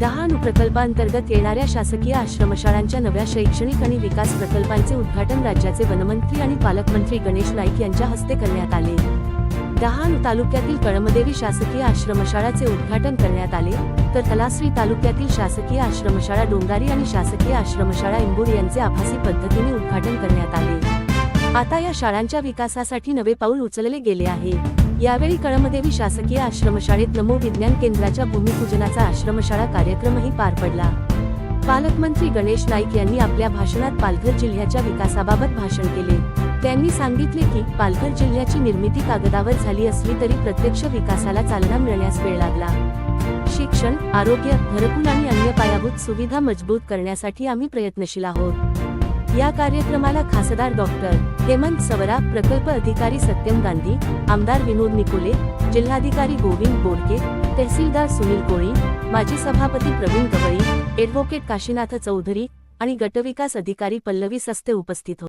डहाणू प्रकल्पांतर्गत येणाऱ्या शासकीय आश्रमशाळांच्या नव्या शैक्षणिक आणि विकास प्रकल्पांचे उद्घाटन राज्याचे वनमंत्री आणि पालकमंत्री गणेश नाईक यांच्या हस्ते करण्यात आले. डहाणू तालुक्यातील कळमदेवी शासकीय आश्रमशाळाचे उद्घाटन करण्यात आले. तर तलासरी तालुक्यातील शासकीय आश्रमशाळा डोंगारी आणि शासकीय आश्रमशाळा इंबूर यांचे आभासी पद्धतीने उद्घाटन करण्यात आले. आता या शाळांच्या विकासासाठी नवे पाऊल उचलले गेले आहे. यावेळी कळमदेवी शासकीय आश्रमशाळेत नमो विज्ञान केंद्राच्या भूमिपूजनाचा आश्रमशाळा कार्यक्रमही पार पडला. पालकमंत्री गणेश नाईक यांनी आपल्या भाषणात पालघर जिल्ह्याच्या विकासाबाबत भाषण केले. त्यांनी सांगितले की पालघर जिल्ह्याची निर्मिती कागदावर झाली असली तरी प्रत्यक्ष विकासाला चालना मिळण्यास वेळ लागला. शिक्षण आरोग्य घरकुल आणि अन्य पायाभूत सुविधा मजबूत करण्यासाठी आम्ही प्रयत्नशील आहोत. या कार्यक्रमाला खासदार डॉक्टर हेमंत सवरा प्रकल्प अधिकारी सत्यम गांधी आमदार विनोद निकोले जिल्हाधिकारी गोविंद बोडके तहसीलदार सुनील कोळी माजी सभापती प्रवीण गवळी ॲडव्होकेट काशीनाथ चौधरी आणि गटविकास अधिकारी पल्लवी सस्ते उपस्थित होते.